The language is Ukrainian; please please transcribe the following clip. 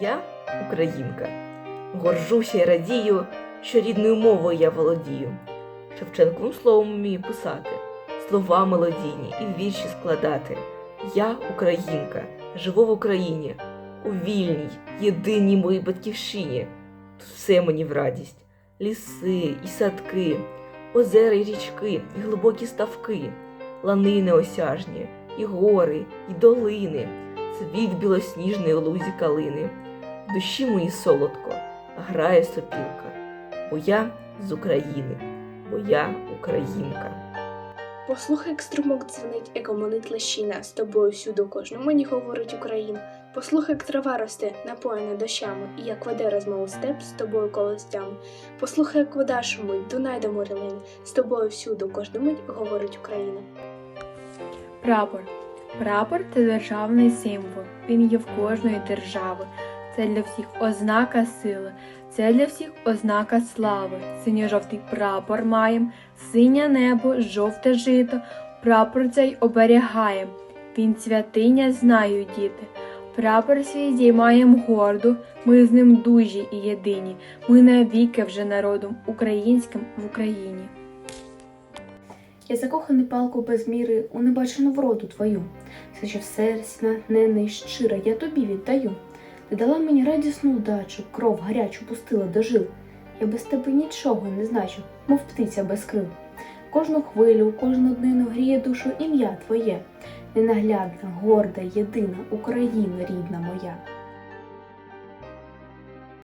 Я українка. Горжуся й радію, що рідною мовою я володію. Шевченковим словом вмію писати, слова мелодійні і вірші складати. Я українка, живу в Україні, у вільній, єдиній моїй батьківщині. Тут все мені в радість. Ліси і садки, озера й річки, і глибокі ставки, лани неосяжні, і гори, і долини, цвіт білосніжний у лузі калини. Душі моїй солодко грає сопілка, бо я з України, бо я українка. Послухай, як струмок дзвонить, як гомонить лещина, з тобою всюди у кожному мені говорить Україна. Послухай, як трава росте, напоєна дощами, і як веде розмову степ з тобою колостями. Послухай, як вода шумить, Дунай до моря з тобою всюди кожну мить говорить Україна. Прапор. Прапор це державний символ. Він є в кожної держави. Це для всіх ознака сили, це для всіх ознака слави. Синьо-жовтий прапор маєм, синє небо, жовте жито. Прапор цей оберігаєм. Він святиня знають діти. Прапор свій здіймаєм гордо, ми з ним дужі і єдині. Ми навіки вже народом українським в Україні. Я закоханий палку без міри у небачену вроду твою. Все, що в серці натхнене й щире, я тобі віддаю. Ти дала мені радісну удачу, кров гарячу пустила до жил. Я без тебе нічого не значу, мов птиця без крил. Кожну хвилю, кожну днину гріє душу ім'я твоє. Ненаглядна, горда, єдина Україна рідна моя.